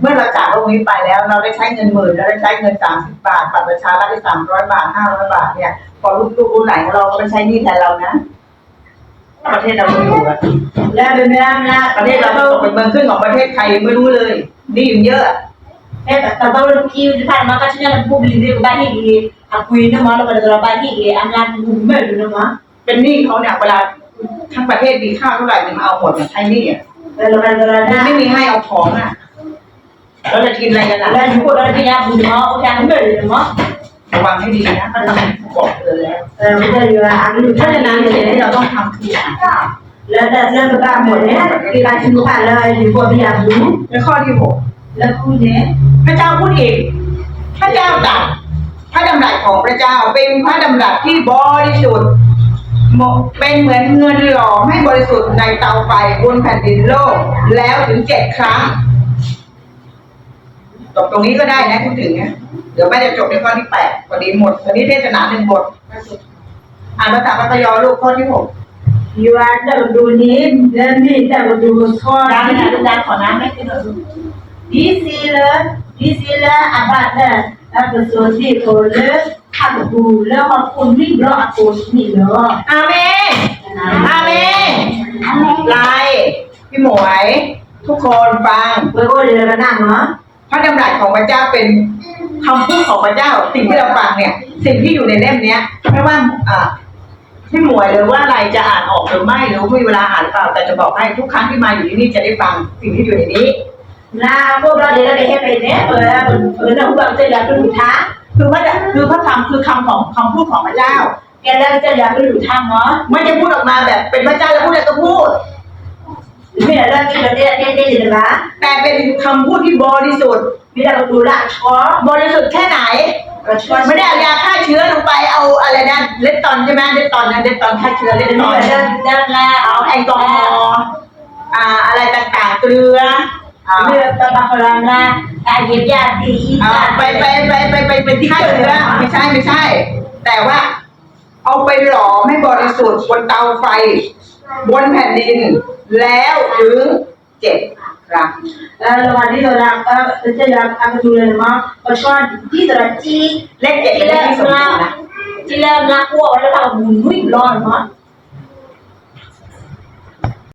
เมื่อเราจากโลกนี้ไปแล้ว เราได้ใช้เงินหมื่นเราได้ใช้เงินสามสิบบาทบัตรประชารัฐได้สามร้อยบาทห้าร้อยบาทเนี่ย พอลูกลูกรุ่นไหนของเราก็ไปใช้หนี้แทนเรานะประเทศเราไม่อยู่อะแล้วเป็นไม่ได้นะประเทศเราตกเป็นเมืองขึ้นของประเทศไทยไม่รู้เลยหนี้มันเยอะเอ๊ะแต่ตอนเราคิวที่ผ่านมาก็ฉันยังพูดดีๆบ้านที่ดีอาคุยนะมาแล้วก็เราบ้านที่ดีอันนั้นมุมไม่รู้นะมาเป็นหนี้เขาเนี่ยเวลาทั้งประเทศมีข้าวเท่าไหร่มันเอาหมดเนี่ยใช้หนี้อะแล้วเราเรามันได้ไม่มีให้เอาของอะ เราจะกินอะไรกันอะแล้วอยู่คนเราที่ยาบุญมาโอเคไม่รู้นะระวังให้ดีนะเขาทำบอกเตือนแล้วเออไม่ได้อยู่อันนี้เพราะถ้าฉะจะนั้นั้นนสิ่งเนี่ยที่เราต้องทำคืออ่านแล้วแต่เรื่องบ้านหมดเนี่ยคือการชิมผ่านเลยอยู่บนพยาบุญและข้อที่หกแล้วคุณเนี่ยพระเจ้าพูดอีกพระเจ้าตรัสพระดำรัสของพระเจ้าเป็นพระดำรัสที่บริสุทธิ์เหมาะเป็นเหมือนเงินหลอมให้บริสุทธิ์ในเตาไฟบนแผ่นดินโลกแล้วถึงเจ็ดครั้ง จบตรงนี้ก็ได้นะพูดถึงเนี่ยเดี๋ยวแม่จะจบในข้อที่แปดพอดีหมดตอนนี้เทศนาหนึ่งบทอ่านภาษาปัตยอลูกข้อที่หกอยู่อันเดิมดูนี้เดิมนี่แต่ดูข้อดังนี้นะดังขอน้ำไม่กินหรอกดีสิเลยดีสิเลยอาบัตเนี่ยแล้วก็ส่วนที่โตเลยขับดูแล้วขอบคุณวิ่งรออากูนี่เนาะอาเมนอาเมนไลพี่หมวย ทุกคนฟังเว้ยโอ้ยเดี๋ยวเรานั่งเนาะ พระดำรัสของพระเจ้าเป็นคำพูดของพระเจ้า สิ่งที่เราฟังเนี่ย สิ่งที่อยู่ในเล่มเนี้ยไม่ว่าอ่าพี่หมวยหรือว่าอะไรจะอ่านออกหรือไม่หรือมีเวลาอ่านเปล่าแต่จะบอกให้ทุกครั้งที่มาอยู่ที่นี่จะได้ฟังสิ่งที่อยู่ในนี้นะพวกเราเดี๋ยวเราได้ให้ไปเนี่ยเออเออเราหวังจะอยากไปดูท้าคือพระคือพระธรรมคือคำของคำพูดของพระเจ้าแกแล้วจะอยากไปดูท้าเนาะไม่ได้พูดออกมาแบบเป็นพระเจ้าแล้วพูดอะไรก็พูด ไม่ได้เราจะได้ได้ได้เลยนะแต่เป็นคำพูดที่บริสุทธิ์ไม่ได้เราดูละช้อบริสุทธิ์แค่ไหนเราช้อไม่ได้เอายาฆ่าเชื้อลงไปเอาอะไรนะเลตตอนใช่ไหมเลตตอนนะเลตตอนฆ่าเชื้อเลตตอนเดินเดินละเอาแอลกอฮอล์อ่าอะไรต่างๆเกลืออ่าเรือตะบักรังละอาเยียบยาตีอ่าไปไปไปไปไปเป็นที่ฆ่าเชื้อไม่ใช่ไม่ใช่ แต่ว่า เอาไปหลอมให้บริสุทธิ์บนเตาไฟ บนแผ่นดิน แล้วถึงเจ็ดครั้งเออวันนี้เราละเออจะอยากเอาไปดูเลยมั้งก็ชอบที่ตระจีเลขเจ็ดเป็นเลขที่สมบูรณ์นะที่แล้วนักวัวแล้วเราบุญนุ่ยร้อนมั้ง